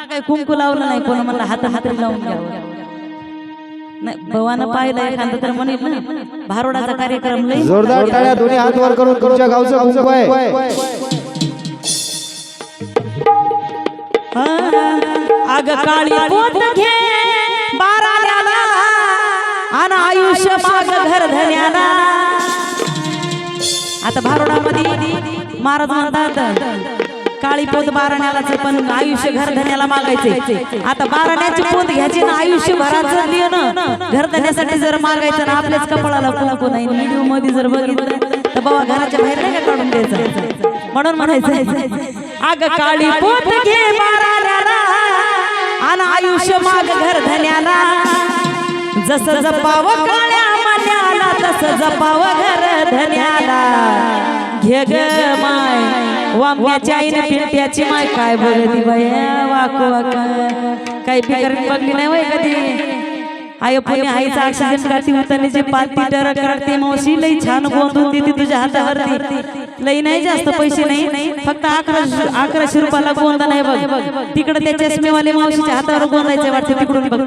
मला काही कुंकू लावलं नाही कोण म्हणलं हात हातरी लावून घ्यावं नाही भवानं पाहिलं एखादं तर म्हणेल ना भारोडाचा कार्यक्रम लई जोरदार टाळ्या दोन्ही हात वर करून तुमच्या गावचं कुंकू आहे. अग काळी पोत घे बाराण्याला आणि आयुष्य माग घर धन्याला. आता भारोडामध्ये महाराज म्हणतात काळी पोत बाराण्यालाच पण आयुष्य घरधण्याला मागायचे. आता बाराण्याची पोत घ्यायची ना आयुष्य भराचं ना. घर जर मागायचं ना आपल्याच कपाळाला कुंकू नाही व्हिडिओमध्ये जर बघितलं तर बाबा घराच्या बाहेर नाही का काढून द्यायचं? म्हणून म्हणायचं अग काळी पोत घे बाराण्याला आणि आयुष्य माग घरधण्याला जसं जपावं काळ्या मन्याला तसं जपावं घर धन्याला. घे ग. वाम्याच्या आईने पिंट्याची माय काय बघती बाय वाकू वाक. काही बिगर बघली नाही वय कधी? आय पुणे आईचा ऑक्सिजन काढती उतरण्याची पालती डर करते मावशी लई छान गोंधून देते तुझ्या हातावरती. लई नाही जास्त पैसे नाही फक्त अकरा अकराशे रुपयाला गोंदा नाही बघ. तिकडे त्या चष्मेवाले मावशीच्या हातावर गोंदायचे वाटते तिकडून बघ.